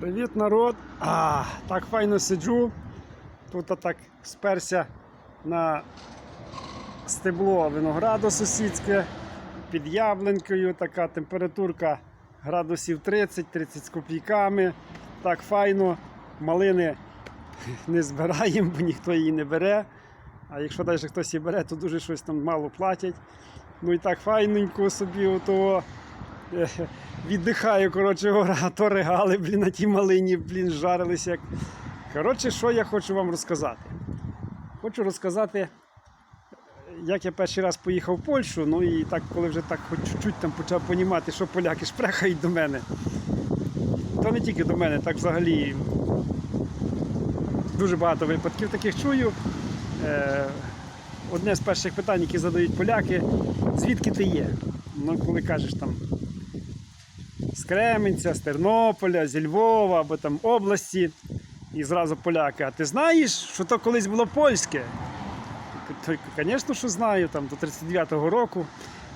Привіт, народ! А, так файно сиджу. Тут так сперся на стебло винограду сусідське під яблунькою. Така температурка градусів 30-30 з копійками. Так файно. Малини не збираємо, бо ніхто її не бере. А якщо навіть хтось її бере, то дуже щось там мало платять. Ну і так файненько собі ото е, віддихаю, коротше говоря, то регали, блін, на тій малині, блін, жарились як. Коротше, що я хочу вам розказати? Хочу розказати, як я перший раз поїхав в Польщу, ну і так, коли вже так хоч чуть-чуть там почав понімати, що поляки шпрехають до мене. То не тільки до мене, так взагалі дуже багато випадків таких чую. Е, одне з перших питань, які задають поляки, звідки ти є? Ну, коли кажеш там з Кременця, з Тернополя, зі Львова або там області, і зразу поляки. А ти знаєш, що то колись було польське? Звісно, що знаю, там до 39-го року.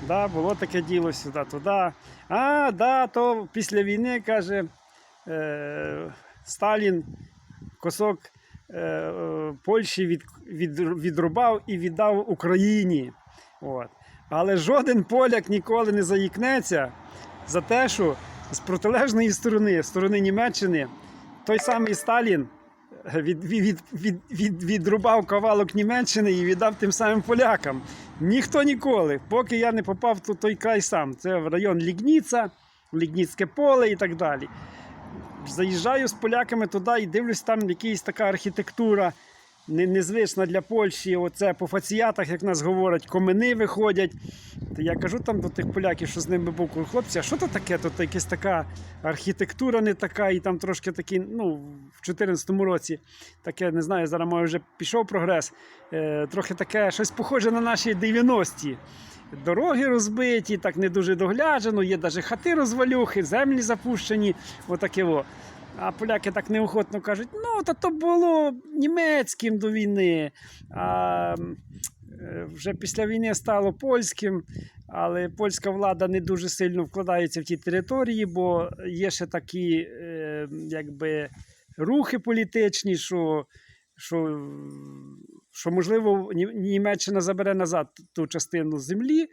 Да, було таке діло сюди-туди. А, да, то після війни каже е, Сталін кусок е, е, Польщі від, від, відрубав і віддав Україні. От. Але жоден поляк ніколи не заїкнеться за те, що з протилежної сторони, сторони Німеччини, той самий Сталін від, від, від, від, відрубав кавалок Німеччини і віддав тим самим полякам. Ніхто ніколи, поки я не попав в той край сам. Це в район Лігніца, Лігніцьке поле і так далі. Заїжджаю з поляками туди і дивлюсь, там якась така архітектура не- незвична для Польщі. Оце по фаціятах, як нас говорять, комини виходять. Я кажу там до тих поляків, що з ними був хлопці, а що то таке? Тут якась така архітектура не така, і там трошки такі, ну, в 2014 році таке, не знаю, зараз може вже пішов прогрес. Е, трохи таке щось похоже на наші 90-ті. Дороги розбиті, так не дуже догляджено, є навіть хати розвалюхи, землі запущені, отаке во. А поляки так неохотно кажуть: ну, та то було німецьким до війни. А е, вже після війни стало польським, але польська влада не дуже сильно вкладається в ті території, бо є ще такі е, якби, рухи політичні, що, що, що можливо Німеччина забере назад ту частину землі.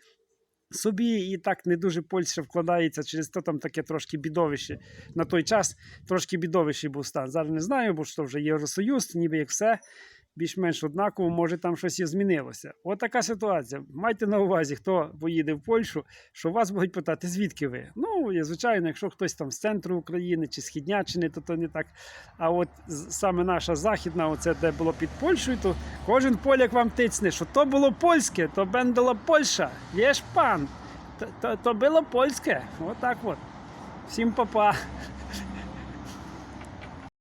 Собі і так не дуже Польща вкладається, через то там таке трошки бідовище. На той час трошки бідовищий був стан. Зараз не знаю, бо що вже Євросоюз, ніби як все більш-менш однаково, може там щось і змінилося. От така ситуація. Майте на увазі, хто поїде в Польщу, що вас будуть питати, звідки ви? Ну, і, звичайно, якщо хтось там з центру України чи Східняччини, то то не так. А от саме наша західна, оце де було під Польщею, то кожен поляк вам тицне, що то було польське, то бендала Польща, є ж пан. То, то, то було польське. Отак от. Всім папа.